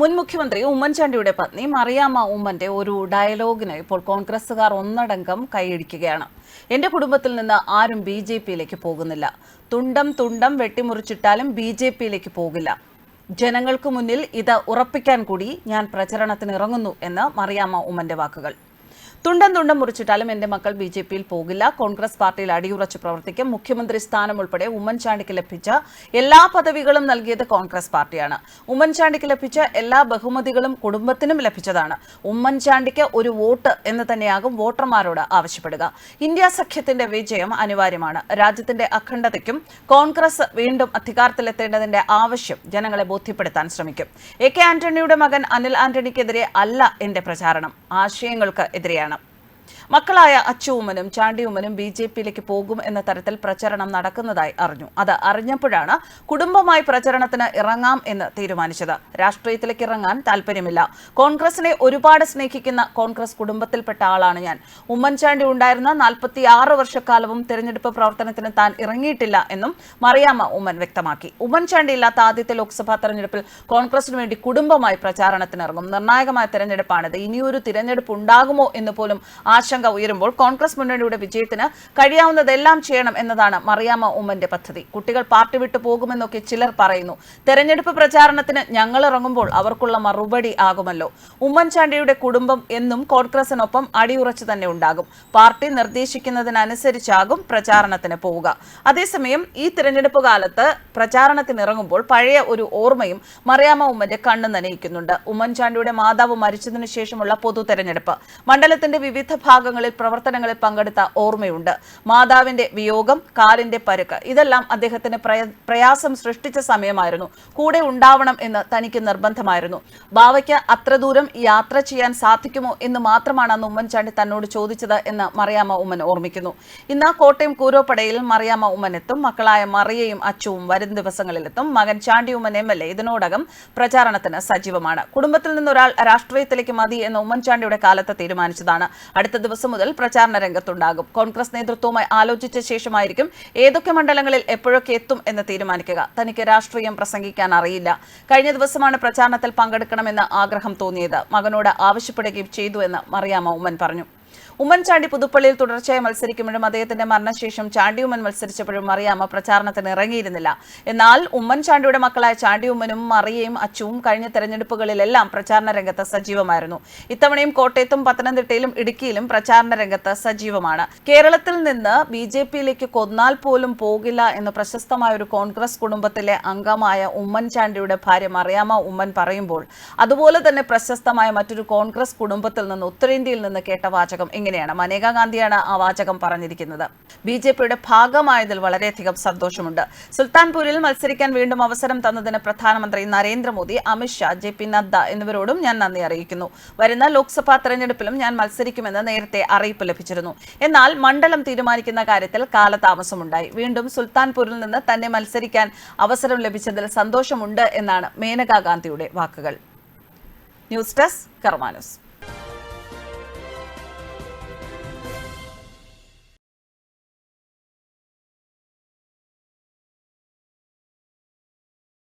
മുൻ മുഖ്യമന്ത്രി ഉമ്മൻചാണ്ടിയുടെ പത്നി മറിയാമ്മ ഉമ്മന്റെ ഒരു ഡയലോഗിന് ഇപ്പോൾ കോൺഗ്രസുകാർ ഒന്നടങ്കം കൈയടിക്കുകയാണ്. എന്റെ കുടുംബത്തിൽ നിന്ന് ആരും ബി ജെ പിയിലേക്ക് പോകുന്നില്ല. തുണ്ടം തുണ്ടം വെട്ടിമുറിച്ചിട്ടാലും ബി ജെ പിയിലേക്ക് പോകില്ല. ജനങ്ങൾക്ക് മുന്നിൽ ഇത് ഉറപ്പിക്കാൻ കൂടി ഞാൻ പ്രചരണത്തിന് ഇറങ്ങുന്നു എന്ന് മറിയാമ്മ ഉമ്മന്റെ വാക്കുകൾ. തുണ്ടം തുണ്ടം മുറിച്ചിട്ടാലും എന്റെ മക്കൾ ബി ജെ പിയിൽ പോകില്ല. കോൺഗ്രസ് പാർട്ടിയിൽ അടിയുറച്ച് പ്രവർത്തിക്കും. മുഖ്യമന്ത്രി സ്ഥാനം ഉൾപ്പെടെ ഉമ്മൻചാണ്ടിക്ക് ലഭിച്ച എല്ലാ പദവികളും നൽകിയത് കോൺഗ്രസ് പാർട്ടിയാണ്. ഉമ്മൻചാണ്ടിക്ക് ലഭിച്ച എല്ലാ ബഹുമതികളും കുടുംബത്തിനും ലഭിച്ചതാണ്. ഉമ്മൻചാണ്ടിക്ക് ഒരു വോട്ട് എന്ന് തന്നെയാകും വോട്ടർമാരോട് ആവശ്യപ്പെടുക. ഇന്ത്യ സഖ്യത്തിന്റെ വിജയം അനിവാര്യമാണ്. രാജ്യത്തിന്റെ അഖണ്ഡതയ്ക്കും കോൺഗ്രസ് വീണ്ടും അധികാരത്തിലെത്തേണ്ടതിന്റെ ആവശ്യം ജനങ്ങളെ ബോധ്യപ്പെടുത്താൻ ശ്രമിക്കും. എ കെ ആന്റണിയുടെ മകൻ അനിൽ ആന്റണിക്കെതിരെ അല്ല എന്റെ പ്രചാരണം. ആശയങ്ങൾക്ക് എതിരെയാണ്. മക്കളായ അച്ചുമ്മനും ചാണ്ടിയുമ്മനും ബി ജെ പിയിലേക്ക് പോകും എന്ന തരത്തിൽ പ്രചരണം നടക്കുന്നതായി അറിഞ്ഞു. അത് അറിഞ്ഞപ്പോഴാണ് കുടുംബമായി പ്രചരണത്തിന് ഇറങ്ങാം എന്ന് തീരുമാനിച്ചത്. രാഷ്ട്രീയത്തിലേക്ക് ഇറങ്ങാൻ താല്പര്യമില്ല. കോൺഗ്രസിനെ ഒരുപാട് സ്നേഹിക്കുന്ന കോൺഗ്രസ് കുടുംബത്തിൽപ്പെട്ട ആളാണ് ഞാൻ. ഉമ്മൻചാണ്ടി ഉണ്ടായിരുന്ന നാൽപ്പത്തി ആറ് വർഷക്കാലവും തെരഞ്ഞെടുപ്പ് പ്രവർത്തനത്തിന് താൻ ഇറങ്ങിയിട്ടില്ല എന്നും മറിയാമ്മ ഉമ്മൻ വ്യക്തമാക്കി. ഉമ്മൻചാണ്ടി ഇല്ലാത്ത ആദ്യത്തെ ലോക്സഭാ തെരഞ്ഞെടുപ്പിൽ കോൺഗ്രസിന് വേണ്ടി കുടുംബമായി പ്രചാരണത്തിനിറങ്ങും. നിർണായകമായ തെരഞ്ഞെടുപ്പാണിത്. ഇനിയൊരു തിരഞ്ഞെടുപ്പ് ഉണ്ടാകുമോ എന്ന് പോലും ആശങ്ക ഉയരുമ്പോൾ കോൺഗ്രസ് മുന്നണിയുടെ വിജയത്തിന് കഴിയാവുന്നതെല്ലാം ചെയ്യണം എന്നതാണ് മറിയാമ്മ ഉമ്മന്റെ പദ്ധതി. കുട്ടികൾ പാർട്ടി വിട്ടു പോകുമെന്നൊക്കെ ചിലർ പറയുന്നു. തെരഞ്ഞെടുപ്പ് പ്രചാരണത്തിന് ഞങ്ങൾ ഇറങ്ങുമ്പോൾ അവർക്കുള്ള മറുപടി ആകുമല്ലോ. ഉമ്മൻചാണ്ടിയുടെ കുടുംബം എന്നും കോൺഗ്രസിനൊപ്പം അടിയുറച്ചു തന്നെ ഉണ്ടാകും. പാർട്ടി നിർദ്ദേശിക്കുന്നതിനനുസരിച്ചാകും പ്രചാരണത്തിന് പോവുക. അതേസമയം ഈ തിരഞ്ഞെടുപ്പ് കാലത്ത് പ്രചാരണത്തിന് ഇറങ്ങുമ്പോൾ പഴയ ഒരു ഓർമ്മയും മറിയാമ്മ ഉമ്മന്റെ കണ്ണ് നനയിക്കുന്നുണ്ട്. ഉമ്മൻചാണ്ടിയുടെ മാതാവ് മരിച്ചതിനു ശേഷമുള്ള പൊതു തെരഞ്ഞെടുപ്പ് മണ്ഡലത്തിന്റെ വിവിധ ഭാഗങ്ങളിൽ പ്രവർത്തനങ്ങളിൽ പങ്കെടുത്ത ഓർമ്മയുണ്ട്. മാതാവിന്റെ വിയോഗം കാലിന്റെ പരുക്ക് ഇതെല്ലാം അദ്ദേഹത്തിന് പ്രയാസം സൃഷ്ടിച്ച സമയമായിരുന്നു. കൂടെ ഉണ്ടാവണം എന്ന് തനിക്ക് നിർബന്ധമായിരുന്നു. ബാവയ്ക്ക് അത്ര ദൂരം യാത്ര ചെയ്യാൻ സാധിക്കുമോ എന്ന് മാത്രമാണ് അന്ന് ഉമ്മൻചാണ്ടി തന്നോട് ചോദിച്ചത് എന്ന് മറിയാമ്മ ഉമ്മൻ ഓർമ്മിക്കുന്നു. ഇന്ന് കോട്ടയം കൂരോപ്പടയിൽ മറിയാമ്മ ഉമ്മൻ എത്തും മക്കളായ മറിയയും അച്ചുവും വരും ദിവസങ്ങളിലെത്തും. മകൻ Chandy Oommen M L A. ഇതിനോടകം പ്രചാരണത്തിന് സജീവമാണ്. കുടുംബത്തിൽ നിന്നൊരാൾ രാഷ്ട്രീയത്തിലേക്ക് മതി എന്ന് ഉമ്മൻചാണ്ടിയുടെ കാലത്ത് തീരുമാനിച്ചതാണ്. അടുത്ത ദിവസം മുതൽ പ്രചാരണ രംഗത്തുണ്ടാകും. കോൺഗ്രസ് നേതൃത്വവുമായി ആലോചിച്ച ശേഷമായിരിക്കും ഏതൊക്കെ മണ്ഡലങ്ങളിൽ എപ്പോഴൊക്കെ എത്തും എന്ന് തീരുമാനിക്കുക. തനിക്ക് രാഷ്ട്രീയം പ്രസംഗിക്കാൻ അറിയില്ല. കഴിഞ്ഞ ദിവസമാണ് പ്രചാരണത്തിൽ പങ്കെടുക്കണമെന്ന് ആഗ്രഹം തോന്നിയത്. മകനോട് ആവശ്യപ്പെടുകയും ചെയ്തു എന്ന് മറിയാമ്മ ഉമ്മൻ പറഞ്ഞു. ഉമ്മൻചാണ്ടി പുതുപ്പള്ളിയിൽ തുടർച്ചയായി മത്സരിക്കുമ്പോഴും അദ്ദേഹത്തിന്റെ മരണശേഷം ചാണ്ടി ഉമ്മൻ മത്സരിച്ചപ്പോഴും മറിയാമ്മ പ്രചാരണത്തിന് ഇറങ്ങിയിരുന്നില്ല. എന്നാൽ ഉമ്മൻചാണ്ടിയുടെ മക്കളായ ചാണ്ടി ഉമ്മനും മറിയയും അച്ചുവും കഴിഞ്ഞ തെരഞ്ഞെടുപ്പുകളിലെല്ലാം പ്രചാരണ രംഗത്ത് സജീവമായിരുന്നു. ഇത്തവണയും കോട്ടയത്തും പത്തനംതിട്ടയിലും ഇടുക്കിയിലും പ്രചാരണ രംഗത്ത് സജീവമാണ്. കേരളത്തിൽ നിന്ന് ബി ജെ പിയിലേക്ക് കൊന്നാൽ പോലും പോകില്ല എന്ന് പ്രശസ്തമായ ഒരു കോൺഗ്രസ് കുടുംബത്തിലെ അംഗമായ ഉമ്മൻചാണ്ടിയുടെ ഭാര്യ മറിയാമ്മ ഉമ്മൻ പറയുമ്പോൾ അതുപോലെ തന്നെ പ്രശസ്തമായ മറ്റൊരു കോൺഗ്രസ് കുടുംബത്തിൽ നിന്ന് ഉത്തരേന്ത്യയിൽ നിന്ന് കേട്ട വാചകം ഇങ്ങനെയാണ് മനേകാ ഗാന്ധിയാണ് ആ വാചകം പറഞ്ഞിരിക്കുന്നത്. ബി ജെ പിയുടെ ഭാഗമായതിൽ വളരെയധികം സന്തോഷമുണ്ട്. സുൽത്താൻപൂരിൽ മത്സരിക്കാൻ വീണ്ടും അവസരം തന്നതിന് പ്രധാനമന്ത്രി നരേന്ദ്രമോദി അമിത്ഷാ ജെ പി നദ്ദ എന്നിവരോടും ഞാൻ നന്ദി അറിയിക്കുന്നു. വരുന്ന ലോക്സഭാ തെരഞ്ഞെടുപ്പിലും ഞാൻ മത്സരിക്കുമെന്ന് നേരത്തെ അറിയിപ്പ് ലഭിച്ചിരുന്നു. എന്നാൽ മണ്ഡലം തീരുമാനിക്കുന്ന കാര്യത്തിൽ കാലതാമസമുണ്ടായി. വീണ്ടും സുൽത്താൻപൂരിൽ നിന്ന് തന്നെ മത്സരിക്കാൻ അവസരം ലഭിച്ചതിൽ സന്തോഷമുണ്ട് എന്നാണ് മേനകാ ഗാന്ധിയുടെ വാക്കുകൾ. News desk കർമാനൂസ്.